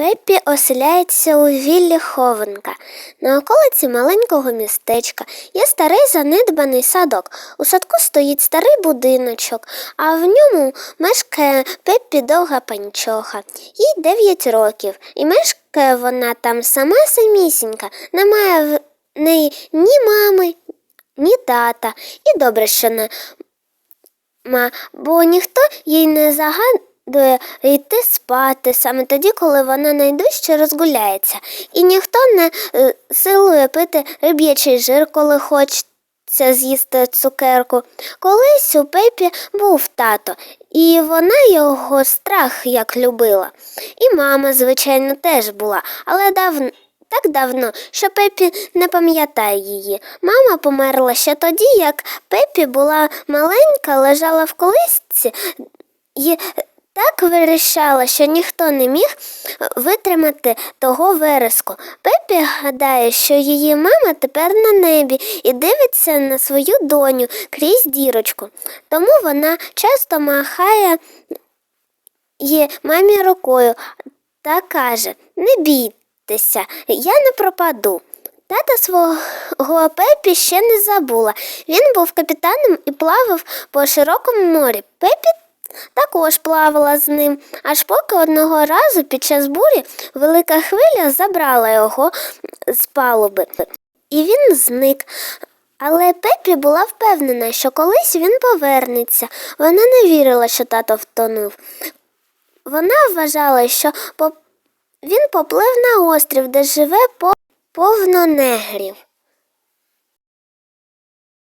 Пеппі оселяється у віллі хованка. На околиці маленького містечка є старий занедбаний садок. У садку стоїть старий будиночок, а в ньому мешкає Пеппі довга панчоха. Їй 9 років, і мешкає вона там сама самісінька. Немає в неї ні мами, ні тата. І добре, що не Ма, бо ніхто їй не загадує йти спати саме тоді, коли вона найдужче розгуляється, і ніхто не е, силує пити риб'ячий жир, коли хочеться з'їсти цукерку. Колись у Пепі був тато, і вона його страх як любила. І мама, звичайно, теж була, але давно. Так давно, що Пепі не пам'ятає її. Мама померла ще тоді, як Пепі була маленька, лежала в колисці і так вирішала, що ніхто не міг витримати того вереску. Пепі гадає, що її мама тепер на небі і дивиться на свою доню крізь дірочку. Тому вона часто махає її мамі рукою та каже: Не бійтеся, я не пропаду. Тата свого Пепі ще не забула. Він був капітаном і плавав по широкому морі. Пепі також плавала з ним, аж поки одного разу під час бурі велика хвиля забрала його з палуби, і він зник. Але Пепі була впевнена, що колись він повернеться. Вона не вірила, що тато втонув. Вона вважала, що він поплив на острів, де живе по- повно негрів.